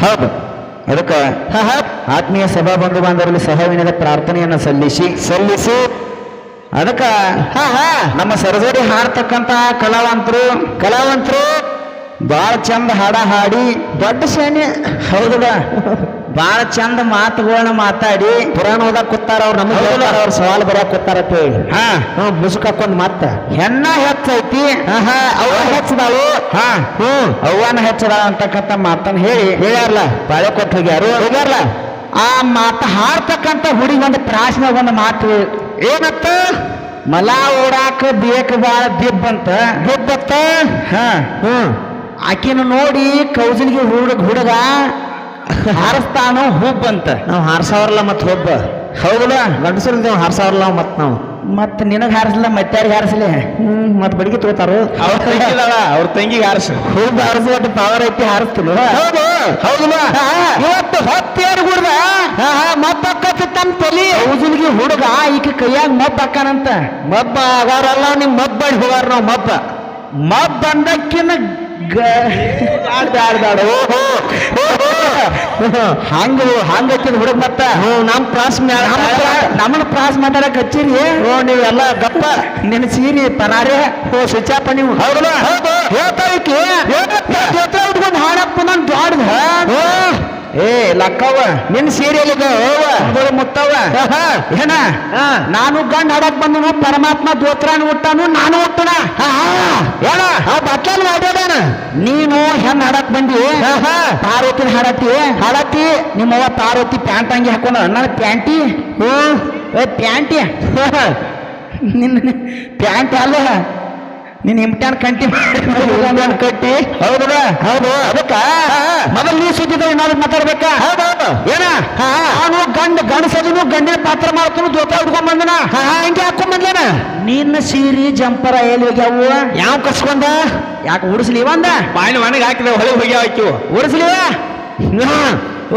ಹೌದು ಅದಕ್ಕ ಆತ್ಮೀಯ ಸಭಾ ಬಂಧು ಬಾಂಧವರಲ್ಲಿ ಸಹವಿನದ ಪ್ರಾರ್ಥನೆಯನ್ನು ಸಲ್ಲಿಸಿ. ಸಲ್ಲಿಸಿ. ಅದಕ್ಕ ನಮ್ಮ ಸರಜೋಡಿ ಹಾಡ್ತಕ್ಕಂತ ಕಲಾವಂತರು. ಕಲಾವಂತರು. ಬಾಳ ಚಂದ ಹಾಡ ಹಾಡಿ. ದೊಡ್ಡ ಸೇನೆ ಹೌದಲ್ಲ ಬಾಳ ಚಂದ ಮಾತುಗಳನ್ನ ಮಾತಾಡಿ. ಪುರಾಣ ಓದಕ್ ಕೂತಾರ ಅವ್ರು ನಮ್ಗೆ ಅವ್ರ ಸವಾಲ್ ಬರೆಯಕ್ ಕೂತಾರ ಹಾ. ಮುಸುಕ್ ಹಾಕೊಂಡ್ ಮತ್ತ ಹೆಣ್ಣ ಹೆಚ್ಚೈತಿ. ಅವ್ವ ಹೆಚ್ಚದಾಳು. ಹಾ. ಹ್ಮ್ ಅವ್ವನ ಹೆಚ್ಚದಾಳ ಅಂತಕ್ಕಂಥ ಮಾತನ್ನ ಹೇಳಿ. ಹೇಳ್ಯಾರಲ್ಲ ಬಾಳೆ ಕೊಟ್ಟು ಹೋಗ್ಯಾರು. ಹೋಗ್ಯಾರಲ್ಲ ಆ ಮಾತ ಹಾಡ್ತಕ್ಕಂಥ ಹುಡಿ ಒಂದು ಪ್ರಾಸನಾಗ ಒಂದು ಮಾತು ಏನತ್ತ? ಮಲ ಓಡಾಕ ಬೇಕ ಬಾಳ ದಿಬ್ಬಂತ ದಿಬ್ಬತ್ತ? ಹಾ. ಹ್ಮ್ ಆಕಿನ ನೋಡಿ ಕೌಜಿನಿಗೆ ಹುಡುಗ ಹುಡುಗ ಹಾರಿಸ್ತಾನೋ ಹುಬ್ಬಂತ ನಾವು ಹಾರಿಸವ್ರಲ್ಲ ಮತ್ತೆ ಹುಬ್ಬ. ಹೌದಲ್ಲ? ಗಂಡಸರು ನಾವು ಹಾರಿಸವ್ರಲ್ಲ ಮತ್ತೆ ನಾವು. ಮತ್ತೆ ನಿನಗೆ ಹಾರಿಸಲ್ಲ ಮತ್ತೆ ಯಾರಿಗೆ ಹಾರಿಸಲಿ? ಹ್ಮ್ ಮತ್ತೆ ಬಡಿಗೆ ತಗೋತಾರು. ಅವ್ರ ತಂಗಿಗೆ ಹಾರಿಸು. ಹುಬ್ಬ ಹಾರಿಸುವಟ್ಟು ಪವರ್ ಐತಿ ಹಾರಿಸ್ತಿಲ್ಲ ಹೌದು ಹೌದಲ್ಲ? ಇವತ್ತು ಹತ್ತಿಯಾರು ಹುಡುಗ ಮತ್ತೆ ತಮ್ಮ ತಲಿ. ಕೌಸಲಿಗೆ ಹುಡುಗ ಈಕ ಕೈಯಾಗ ಮಬ್ಬ ಹಾಕಾನಂತ. ಮಬ್ಬ ಆಗಾರಲ್ಲ ನಿಮ್ ಮಬ್ಬ ಹೋಗಾರ ನಾವು ಮಬ್ಬ. ಮಬ್ಬ ಅಂದಕ್ಕಿನ ಆಡ್ದಾಡ್ದಾಡ ಓಹೋ ಹಂಗ ಹಂಗತ್ತಿದ ಹುಡುಗ ಮತ್ತ. ನಮ್ ಪ್ರಾಸ್ ನಮ್ಮನ್ನ ಪ್ರಾಸ್ ಮಾತಾಡಕ್ ಹಚ್ಚಿರಿ. ಓ ನೀವೆಲ್ಲ ಗಪ್ಪ. ನಿನ್ನ ಸೀರಿ ಪರಾರೆ. ಓ ಸ್ವಿಚಾಪ ನೀವು. ಹೌದಲ್ಲ? ಹೇಳ್ತಾ ಇಕ್ಕಿ ಜೊತೆ ನಾನು ದಾಡ್ದ ಏ ಲಕ್ಕವ್ವ ನಿನ್ ಸೀರಿಯಲ್ ಮುತ್ತವ್ವ. ಏನ? ನಾನು ಗಂಡ ಹಾಡಕ್ ಬಂದನು ಪರಮಾತ್ಮ ದೋತ್ರಾನ್ ಹುಟ್ಟಾನು ನಾನು ಹುಟ್ಟಣ ಆ ಬಟ್ಲಲ್ಲಿ ಮಾಡ್ಯಾನ ನೀನು ಹೆಣ್ ಹಾಡಕ್ ಬಂದಿ ಪಾರ್ವತಿನ ಹಾಡತ್ತಿ ಹಾಡತ್ತಿ. ನಿಮ್ಮವ್ವ ಪಾರ್ವತಿ ಪ್ಯಾಂಟ್ ಅಂಗಿ ಹಾಕೊಂಡ ನನ್ನ ಪ್ಯಾಂಟಿ? ಹ್ಞೂ ಏ ಪ್ಯಾಂಟಿ? ನಿನ್ನ ಪ್ಯಾಂಟ್ ಅಲ್ಲ. ನೀನ್ ಇಮ್ಟ್ಯಾನ್ ಕಂಟಿ ಕಟ್ಟಿ ಹೌದಲ್ಲ ಹೌದು ಅದಕ್ಕ? ಮೊದಲು ನೀ ಸುದ್ದಿದ ನಾವು ಮಾತಾಡ್ಬೇಕಾ? ಹೌದೌದು ಏನ? ನಾನು ಗಂಡ ಗಂಡಸದನು ಗಂಡಿನ ಪಾತ್ರ ಮಾಡ್ಕೊಂಡು ಜೊತೆ ಹುಡ್ಕೊಂಡ್ ಬಂದನ. ಹಿಂಗೆ ಹಾಕೊಂಡ್ ಬಂದೇನ ನಿನ್ನ ಸೀರಿ ಜಂಪರ ಎಲ್ಲಿ ಹೋಗ್ಯಾವು? ಯಾವ ಕಸ್ಕೊಂಡ ಯಾಕೆ ಉಡಿಸ್ಲಿ ಒಂದ ಬಾಯಿನ ಮನೆಗೆ ಹಾಕಿದ ಹೊಳೆ ಹೋಗಿ ಹಾಕಿವು ಉಡಿಸ್ಲಿವ?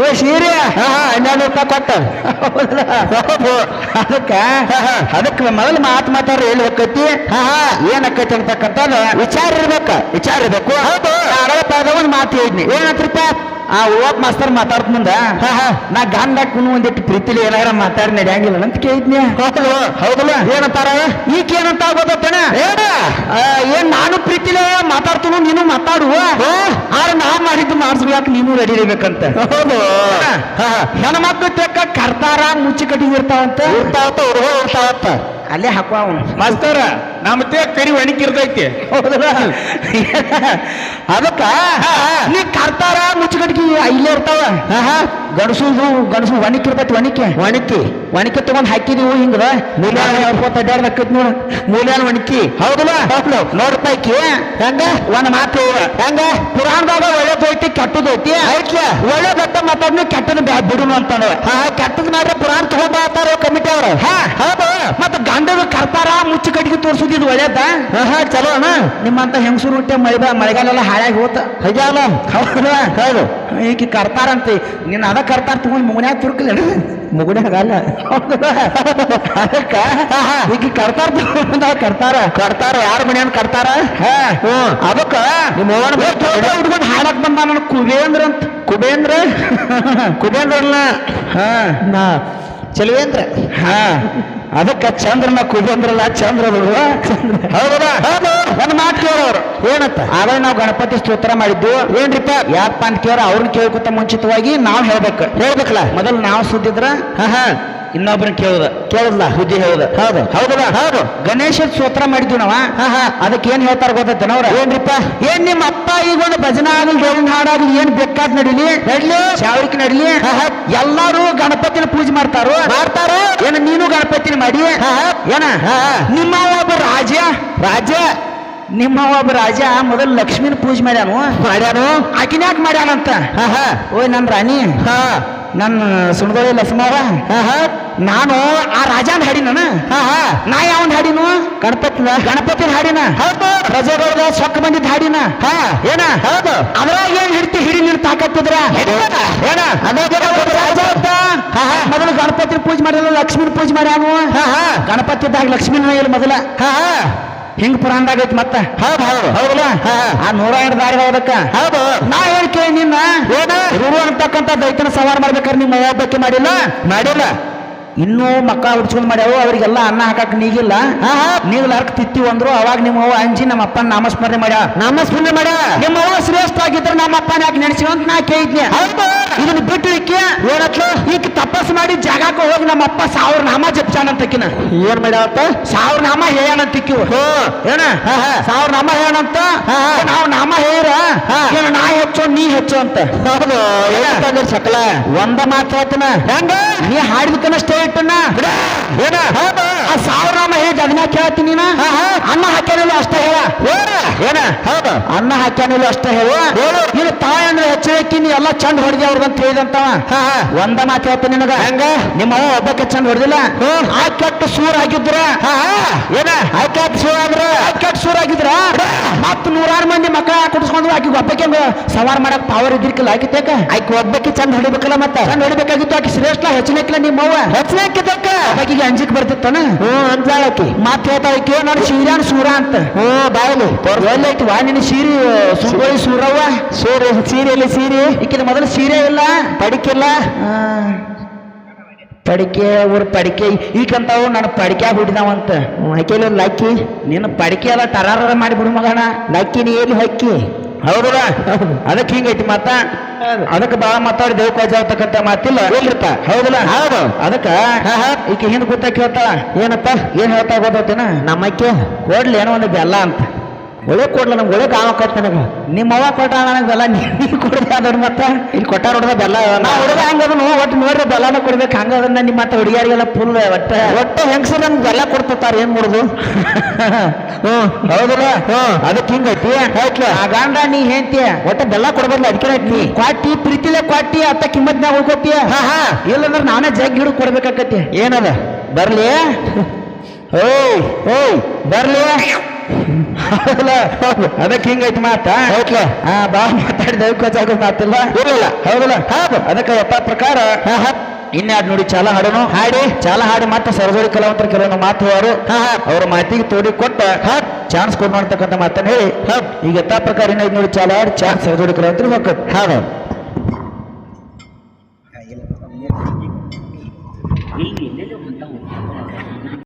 ಓ ಸೀರೆ? ಹನ್ನೆರಡು ರೂಪಾಯಿ ಕೊಟ್ಟ ಅದಕ್ಕ? ಅದಕ್ಕೆ ಮೊದಲು ಮಾತು ಮಾತಾಡ್ರಿ ಎಲ್ಲಿ ಹೋಗ್ತೈತಿ ಏನ್ ಆಕೈತಿ ಅಂತಕ್ಕಂಥದ್ದು? ವಿಚಾರ ಇರ್ಬೇಕು. ವಿಚಾರ ಇರ್ಬೇಕು? ಅರವತ್ತಾದ ಒಂದು ಮಾತು ಹೇಳಿದ್ನಿ. ಏನಂತ್ರಪ್ಪ? ಆ ಓಪ್ ಮಾಸ್ತರ್ ಮಾತಾಡ್ತ ಮುಂದ? ನಾ ಗಂಡ ಕುನು ಒಂದಿಟ್ಟು ಪ್ರೀತಿಲಿ ಏನಾರ ಮಾತಾಡಿ ನಡೆಯಂಗಿಲ್ಲ ಅಂತ ಕೇಳಿದ್ನಿ ಹೌದು ಹೌದಲ್ಲ. ಏನಂತಾರ? ಈಗ ಏನಂತ ಆಗೋದತ್ತೇನ? ಏನ್? ನಾನು ಪ್ರೀತಿಲೇ ಮಾತಾಡ್ತೀನಿ ನೀನು ಮಾತಾಡು ಆದ್ರೆ ನಾ ಮಾಡಿದ್ದು ಮಾಡಿಸ್ಬೇಕು ನೀನು ರೆಡಿ ಇರ್ಬೇಕಂತ ಹೌದು ನನ್ನ ಮಕ್ಕಳು ತೆಕ್ಕ ಕರ್ತಾರ ಮುಚ್ಚಿ ಕಟ್ಟಿ ಇರ್ತಾವಂತ ಇರ್ತಾವತ್ತ ಹುಡುಗ ಇರ್ತಾವತ್ತ ಅಲ್ಲೇ ಹಾಕುವ ಅವನು. ಮಾಸ್ತರ ನಮ್ಮ ತೇ ಕರಿ ಒಣಕಿರ್ತೈತಿ ಹೌದಲ್ಲ? ಅದಕ್ಕ ನೀ ಕರ್ತಾರ ಮುಚ್ಚಗಟ್ಟಿ ಇಲ್ಲೇ ಇರ್ತಾವ. ಗಣಸು ಗಣಸು ಒಣಕಿರ್ತೈತಿ ಒಣಕೆ. ಒಣಕಿ. ಒಣಕೆ ತಗೊಂಡ್ ಹಾಕಿದೀವು ಹಿಂಗದ. ಮೂಲ್ಯಾನ ಹೇಳ್ಕೊತ ಅಡ್ಡಾಡ್ದಕ್ಕೈತಿ ನೋಡು. ಮೂಲ್ಯಾನ ಒಣಕಿ. ಹೌದಲ್ಲ? ಹೌದು. ನೋಡ್ಪ ಈಕಿ ಹೆಂಗ? ಒಂದ್ ಮಾತು ಹೆಂಗ? ಪುರಾಣದಾಗ ಒಳ್ಳೇದೈತಿ ಕೆಟ್ಟದೈತಿ ಐತ್ಲ ಒಳ್ಳೇದತ್ತ ಮಾತಾಡ್ನು ಕೆಟ್ಟದ ಬಿಡುನು ಅಂತಾನ ಹಾ ಕೆಟ್ಟದ್ ಮಾಡ್ರೆ ತಗೊಂಡ್ ಬರ್ತಾರ ಕಮಿಟಿ ಅವ್ರ? ಹಾ. ಹೌದು. ಮತ್ತ ಗಂಡದ ಕರ್ತಾರ ಮುಚ್ಚು ಕಟ್ಟಿಗೆ ತೋರ್ಸುದಿದ್ ಒಳ್ಳೇದ? ಹಾ ಚಲೋ ಅಣ್ಣ. ನಿಮ್ಮಂತ ಹೆಂಗಸೂರು ಹುಟ್ಟೆ ಮಳೆ ಮಳೆಗಾಲೆಲ್ಲ ಹಾಳಾಗಿ ಹೋತ? ಹೈಜಾಲ ಹೌದು. ಹೌದು. ಈಕಿ ಕರ್ತಾರಂತ. ನಿನ್ನ ಅದ ಕರ್ತಾರ ತಗೊಂಡ್ ಮುಗನ್ಯಾಗ ತುರ್ಕಲ ಮುಗುಣ್ಯಾಗಲ್ಲ ಅದಕ್ಕ? ಈಕಿ ಕರ್ತಾರ ತಗೊಂಡ್ ಕರ್ತಾರ. ಕರ್ತಾರ ಯಾರ ಮನೆಯನ್ ಕರ್ತಾರ? ಅದಕ್ಕ? ನಿಮ್ಮ ಹುಡ್ಕೊಂಡು ಹಾಡಕ್ ಬಂದ ನನ್ನ ಕುಬೇಂದ್ರ ಅಂತ. ಕುಬೇಂದ್ರ? ಕುಬೇಂದ್ರ ಅಲ್ಲ ಹಾ. ನಾ ಚಲವೇಂದ್ರ? ಹಾ ಅದಕ್ಕೆ ಚಂದ್ರನ ಕುಬೇಂದ್ರಲ್ಲ ಚಂದ್ರ ಹೌದಾ ನನ್ನ ಮಾತು ಕೇಳೋರು ಏನತ್ತ ಆದ್ರೆ ನಾವು ಗಣಪತಿ ಸ್ತೋತ್ರ ಮಾಡಿದ್ದು. ಏನ್ರಿಪ್ಪ ಯಾಕಪ್ಪ ಅಂತ ಕೇಳ ಅವ್ರನ್ನ ಕೇಳ್ಕೊತ ಮುಂಚಿತವಾಗಿ ನಾವು ಹೇಳ್ಬೇಕು. ಹೇಳ್ಬೇಕಲ್ಲ? ಮೊದಲು ನಾವು ಸುದ್ದಿದ್ರ ಹಾ ಹಾ. ಇನ್ನೊಬ್ರನ್ನ ಕೇಳುದ. ಕೇಳಲ್ಲ ಬುದ್ಧಿ ಹೇಳುದ. ಹೌದು. ಹೌದಲ್ಲ ಹೌದು. ಗಣೇಶ ಸ್ತೋತ್ರ ಮಾಡಿದ್ವಿ ನಾವ. ಅದಕ್ಕೆ ಏನ್ ಹೇಳ್ತಾರ ಗೊತ್ತೈತನವ್ರ ಏನ್ರಿಪ್ಪ? ಏನ್ ನಿಮ್ಮ ಈಗ ಒಂದು ಭಜನ ಆಗಲಿ ದೇವನ ಹಾಡಾಗಲಿ ಏನ್ ಬೇಕಾದ್ ನಡೀಲಿ? ನಡ್ಲಿ. ಶಾವಳಿಕೆ ನಡ್ಲಿ? ಎಲ್ಲಾರು ಗಣಪತಿನ ಪೂಜೆ ಮಾಡ್ತಾರೋ. ಮಾಡ್ತಾರೋ. ಏನ ನೀನು ಗಣಪತಿನ ಮಾಡಿ? ಏನ? ನಿಮ್ಮ ಒಬ್ಬ ರಾಜ ರಾಜ ನಿಮ್ಮ ಒಬ್ಬ ರಾಜ ಮೊದಲು ಲಕ್ಷ್ಮೀನ ಪೂಜೆ ಮಾಡ್ಯಾನು. ಮಾಡ್ಯಾನು? ಆಕಿನ್ಯಾಕ್ ಮಾಡ್ಯಾನಂತ? ಓಯ್ ನನ್ ರಾಣಿ. ನನ್ನ ಸುಣದೊಳಿ ಲಕ್ಷ್ಮವ ನಾನು ಆ ರಾಜನ ಹಾಡಿನ ನಾ ಯಾವನ್ ಹಾಡಿನು? ಗಣಪತಿ ಗಣಪತಿನ ಹಾಡಿನ. ಹೌದು. ಪ್ರಜೆಗಳ ಸೊಕ್ಕ ಬಂದಿದ್ದ ಹಾಡಿನ. ಏನ? ಹೌದು. ಅದ್ರಾಗ ಏನ್ ಹಿಡ್ತಿ ಹಿಡಿ ನೀನು ತಾಕತ್ತಿದ್ರ? ಏನ? ಮೊದಲು ಗಣಪತಿ ಪೂಜೆ ಮಾಡಿಲ್ಲ ಲಕ್ಷ್ಮಿನ ಪೂಜೆ ಮಾಡ್ಯಾನು. ಗಣಪತಿ ಇದ್ದಾಗ ಲಕ್ಷ್ಮಿನ ಇಲ್ಲ ಮೊದಲ. ಹಿಂಗ್ ಪುರಾಣದಾಗ ಐತಿ ಮತ್ತ? ಹೌದು ಹೌದು. ಹೌದಲ್ಲ? ಆ ನೂರ ಎರಡು ದಾರಿ ಅದಕ್ಕ ಹೌದು. ನಾ ಹೇಳ್ಕೆ ನಿನ್ನ. ಏನ? ಅಂತಕ್ಕಂಥ ದೈತನ ಸವಾರ ಮಾಡ್ಬೇಕಾದ್ರೆ ನಿಮ್ಮ ಬಗ್ಗೆ ಮಾಡಿಲ್ಲ? ಮಾಡಿಲ್ಲ. ಇನ್ನೂ ಮಕ್ಕ ಹುಡ್ಸ್ಕೊಂಡ್ ಮಾಡ್ಯಾವು ಅವ್ರಿಗೆಲ್ಲ ಅನ್ನ ಹಾಕಕ್ ನೀಗಿಲ್ಲ. ನೀಗ್ಲಾರ್ಕ ತಿತ್ತಿ ಅಂದ್ರು ಅವಾಗ ನಿಮ್ಮ ಅವ್ವ ಅಂಜಿ ನಮ್ಮ ಅಪ್ಪನ ನಾಮಸ್ಮರಣೆ ಮಾಡ್ಯ. ನಾಮಸ್ಮರಣೆ ಮಾಡ ನಿಮ್ಮ ಅವ್ವ ಶ್ರೇಷ್ಠ ಆಗಿದ್ರೆ ನಮ್ಮ ಅಪ್ಪನ ಯಾಕೆ ನೆನೆಸಿ ಅಂತ ನಾ ಕೇಳಿದ್ನೆ. ಹೌದು. ಇದನ್ನ ಬಿಟ್ಟು ಇಕ್ಕಿ ಏನತ್ಲು? ಈಗ ತಪಸ್ ಮಾಡಿ ಜಾಗಕ್ಕೆ ಹೋಗಿ ನಮ್ಮ ಅಪ್ಪ ಸಾವಿರ ನಾಮ ಜಪ್ಚಾನಂತಕಿನ ಏನ್ ಮಾಡ್ಯಾವತ್ತ ಸಾವಿರ ನಾಮ ಹೇಳಂತಿಕ್ಕಿವು ಏನ? ಹಾ, ಹಾ. ಸಾವಿರ ನಾಮ ಹೇಳಂತ ಹಾ, ಹಾ. ನಾವು ನಾಮ ಹೇಳ ಹಾ. ಏನ ನಾ ಹೆಚ್ಚು ಅಂತ. ಹೌದು ಏನಂತಂದ್ರೆ ಸಕಲ. ಒಂದ ಮಾತ್ರ ಆತನ ಹೆಂಗ? ನೀ ಹಾಡಿದಕ್ಕನ ಸ್ಟೇ ಇಟ್ಟನ? ಏನ? ಹೌದು. ಆ ಸಾವಿರ ನಾಮ ಹೇಳಿ ಅದನ್ನ ಕೇಳ್ತೀನಿ. ಅನ್ನ ಹಾಕ್ಯಾನಿಲ್ಲ ಅಷ್ಟೇ ಹೇಳ. ಏನ? ಹೌದು. ಅನ್ನ ಹಾಕ್ಯಾನಿಲ್ಲ ಅಷ್ಟೇ ಹೇಳು. ನೀನು ತಾಯಿ ಅಂದ್ರೆ ಹೆಚ್ಚಳಕ್ಕಿ ನೀ ಎಲ್ಲ ಚಂದ ಹೊಡೆದಿ ಅವ್ರದಂತ ಹೇಳಿದಂತ. ಹಾ, ಹಾ. ಒಂದ ಮಾತು ಹೇಳ್ತೀನಿ ನಿನಗ. ಹೆಂಗ? ನಿಮ್ಮ ಒಬ್ಬಕ್ಕೆ ಚಂದ ಹೊಡೆದಿಲ್ಲ. ಆ ಕೆಟ್ಟ ಸೂರ್ ಆಗಿದ್ರ. ಏನ? ಆ ಕೆಟ್ಟ ಸೂರ್ ಆದ್ರ. ಆ ಕೆಟ್ಟ ಸೂರ್ ಆಗಿದ್ರ. ಮತ್ತ ನೂರಾರು ಮಂದಿ ಮಕ್ಕಳ ಕುಡಿಸ್ಕೊಂಡು ಆಕಿ ಒಬ್ಬಕ್ಕೆ ಸವಾರ ಮಾಡಕ್ ಪವರ್ ಇದ್ರಿಕಿಲ್ಲ ಆಗಿತ್ತಾಕ ಆಯ್ಕೆ ಒಬ್ಬಕ್ಕೆ ಚಂದ ಹೊಡಿಬೇಕಲ್ಲ ಮತ್ತ? ಚಂದ ಹೊಡಿಬೇಕಾಗಿತ್ತು ಆಕಿ ಶ್ರೇಷ್ಠ ಹೆಚ್ಚಿನಕ್ಕಿಲ್ಲ ನಿಮ್ಮ ಅವ್ವ. ಹೆಚ್ಚಿನಕ್ಕಿದ್ದಕ್ಕ? ಆಕಿಗೆ ಅಂಜಿಕ್ ಬರ್ತಿತ್ತನ? ಹ್ಞೂ ಅಂಜಾಳಕಿ ಮಾತ್ ಹೇಳ್ತಾ ಆಕೆ ನಾನು ಸೀರ್ಯಾನ್ ಸೂರ ಅಂತ. ಹ್ಞೂ ಬಾಯಲಿ. ಎಲ್ಲೈತಿ ವಾ ನಿನ್ನ ಸೀರಿ ಸುಗೋಳಿ ಸೂರವ್ವ. ಸೀರೆ ಸೀರೆಯಲ್ಲಿ ಸೀರೆ. ಈಕಿದ ಮೊದಲು ಸೀರೆ ಇಲ್ಲ. ಪಡಿಕಿಲ್ಲ. ಪಡಿಕೆ ಅವ್ರ ಪಡಿಕೆ. ಈಗಂತಾವು ನಾನು ಪಡಿಕೆ ಹುಡಿದಾವಂತ ಹಾಕಿಲ್ಲ ಲಕ್ಕಿ. ನಿನ್ನ ಪಡಿಕೆ ಎಲ್ಲ ಟರಾರ ಮಾಡಿಬಿಡು ಮಗಣ ಲಕ್ಕಿ ನೀ ಎಲ್ಲಿ ಹಕ್ಕಿ? ಹೌದಲ್ಲ ಅದಕ್ಕೆ ಹಿಂಗೈತಿ ಮತ್ತ ಅದಕ್ಕೆ ಬಾಳ ಮಾತಾಡಿ ದೇವ್ ಕಾಜಾವತಕ್ಕಂತ ಮಾತಿಲ್ಲ. ಇಲ್ರಿಪ್ಪ. ಹೌದಲ್ಲ ಹೌದು. ಅದಕ್ಕ ಈಕೆ ಹಿಂದ್ ಕೂತ ಕೇಳ್ತಾಳ ಏನಪ್ಪ? ಏನ್ ಹೇಳ್ತಾ ಗೊತ್ತೇನ ನಮ್ಮಕ್ಕೆ. ಕೊಡ್ಲಿ ಏನೋ ಒಂದು ಬೆಲ್ಲ ಅಂತ. ಒಳ್ಳೆ ಕೊಡ್ಲ ನಮ್ಗೆ ಒಳ್ಳೆ ಕಾಮ ಕೊಟ್ಟ ನನಗೆ. ನಿಮ್ಮ ಅವ್ವ ಕೊಟ್ಟ ನನಗೆ ಬೆಲ್ಲ ನೀವು ಕೊಡ್ದೆ ಅದ್ರ ಮತ್ತ. ಇಲ್ಲಿ ಕೊಟ್ಟ ಹೊಡೆದ ಬೆಲ್ಲ ನಾ ಹುಡುಗ ಹಂಗದನು ಒಟ್ಟು ನೋಡ್ರಿ ಬೆಲ್ಲನ ಕೊಡ್ಬೇಕು ಹಂಗ ಅದನ್ನ ನಿಮ್ಮ ಮತ್ತೆ ಹುಡುಗಿಯರಿಗೆಲ್ಲ ಫುಲ್ ಒಟ್ಟೆ. ಒಟ್ಟೆ ಹೆಂಗಸ ನಮ್ಗೆ ಬೆಲ್ಲ ಕೊಡ್ತಾರ ಏನ್ ಮಾಡುದು? ಹ್ಞೂ ಹೌದಲ್ಲ ಹ್ಞೂ ಅದಕ್ಕೆ ಹಿಂಗೈತಿ ಆಯ್ತ್ಲ. ಆ ಗಂಡ ನೀ ಹೇಳ್ತೀಯ ಒಟ್ಟೆ ಬೆಲ್ಲ ಕೊಡ್ಬಾರ್ದು ಅದಕ್ಕೆ ಐತಿ ಕ್ವಾಟಿ ಪ್ರೀತಿಲೆ ಕ್ವಾಟಿ ಅತ್ತ ಕಿಮ್ಮತ್ನಾಗ ಉಳ್ಕೊತೀಯ ಹಾ ಹಾ. ಇಲ್ಲಂದ್ರೆ ನಾನೇ ಜಗ್ ಹಿಡಿದು ಕೊಡ್ಬೇಕಾಕತಿ ಏನದ? ಬರ್ಲಿ. ಓಯ್ ಓಯ್ ಬರ್ಲಿ? ಅದಕ್ಕೆ ಹಿಂಗೈತಿ ಮಾತ? ಹಾ ಬಾ ಮಾತಾಡಿದ ಕೋಚಾಗ ಮಾತಿಲ್ಲ ಇರಲಿಲ್ಲ ಹೌದಲ್ಲ. ಹೌದು ಅದಕ್ಕೆ ಒಪ್ಪ ಪ್ರಕಾರ ಹಾ ಹಾ. ಇನ್ಯಾರು ನೋಡಿ ಚಾಲ ಹಾಡೋನು? ಹಾಡಿ. ಚಾಲ ಹಾಡಿ ಮತ್ತೆ ಸರಜೋಡಿ ಕಲಾವಂತರ ಕೆಲವೊಂದು ಮಾತು ಅವರು ಅವ್ರ ಮಾತಿಗೆ ತೋಡಿ ಕೊಟ್ಟ ಚಾನ್ಸ್ ಕೊಡ್ ಮಾಡ್ತಕ್ಕಂಥ ಮಾತನ್ನ ಹೇಳಿ. ಈಗ ಯಥಾ ಪ್ರಕಾರ ಇನ್ನೈದು ನೋಡಿ ಚಾಲ ಹಾಡಿ ಚಾನ್ಸ್ ಸರಜೋಡಿ ಕಲಾವಂತರ ಹೋಗ್ತದೆ ಹೌದು